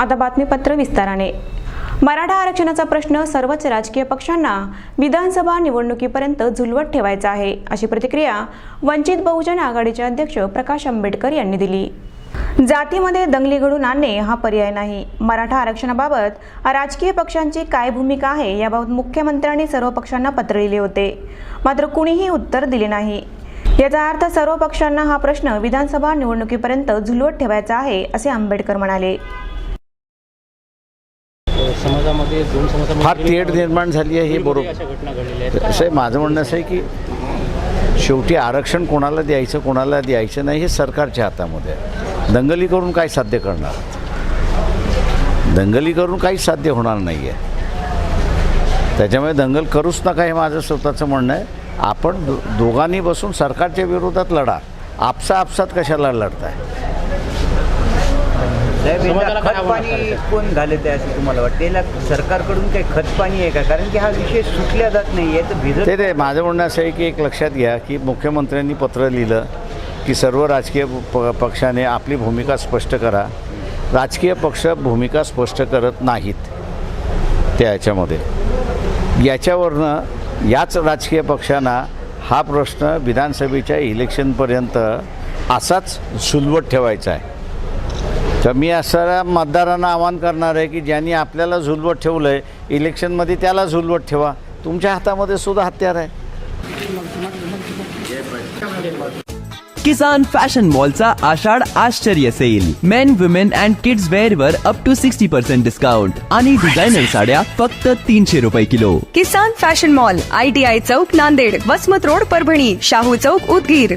आता बातमीपत्र विस्ताराने. मराठा आरक्षणाचा प्रश्न सर्वच राजकीय पक्षांना विधानसभा निवडणुकीपर्यंत झुलवत ठेवायचा आहे अशी प्रतिक्रिया वंचित बहुजन आघाडीचे अध्यक्ष प्रकाश आंबेडकर यांनी दिली. जातीमध्ये दंगली घडून आणणे हा पर्याय नाही. मराठा आरक्षणाबाबत राजकीय पक्षांची काय भूमिका आहे याबाबत मुख्यमंत्र्यांनी सर्व पक्षांना पत्र लिहिले होते. मात्र कुणीही उत्तर दिले नाही. याचा अर्थ सर्व पक्षांना हा प्रश्न विधानसभा निवडणुकीपर्यंत झुलवत ठेवायचा आहे असे आंबेडकर म्हणाले. समाजामध्ये दोन समाजामध्ये फार तेढ निर्माण झाली आहे हे बरोबर. अशा घटना घडलेल्या आहेत. असं माझं म्हणणं असं आहे की शेवटी आरक्षण कोणाला द्यायचं कोणाला द्यायचं नाही हे सरकारच्या हातामध्ये आहे. दंगली करून काय साध्य करणार? दंगली करून काहीच साध्य होणार नाही आहे त्याच्यामुळे दंगल करूच नका हे माझं स्वतःचं म्हणणं आहे. आपण दो दोघांनी बसून सरकारच्या विरोधात लढा. आपसा आपसात कशाला लढताय? साहेब समाजाला याला काय खत आव्हान पाणी असणार आहे? कोण घालत आहे असं तुम्हाला वाटतं? याला सरकारकडून काही खत पाणी आहे का? कारण की हा विषय सुटल्या जात नाही आहे तर भिजत ते ते माझं म्हणणं असं आहे की एक लक्षात घ्या की मुख्यमंत्र्यांनी पत्र लिहिलं की सर्व राजकीय प पक्षाने आपली भूमिका स्पष्ट करा. राजकीय पक्ष भूमिका स्पष्ट करत नाहीत त्या याच्यामध्ये. याच्यावरनं याच राजकीय पक्षांना हा प्रश्न विधानसभेच्या इलेक्शनपर्यंत असाच सुलवत ठेवायचा आहे. तर मी असं मतदारांना आवाहन करणार आहे की ज्यांनी आपल्याला झुलवत ठेवलं आहे इलेक्शनमध्ये त्याला झुलवत ठेवा. तुमच्या हातामध्ये सुद्धा हत्यार आहे. किसान फॅशन मॉलचा आषाढ आश्चर्य sale. Men women and kids wear वर up to sixty percent discount आणि डिझायनर साड्या फक्त तीनशे रुपये kilo. Kisan fashion mall I T I Chowk Nanded Vasmat road Parbhani Shahu चौक उदगीर.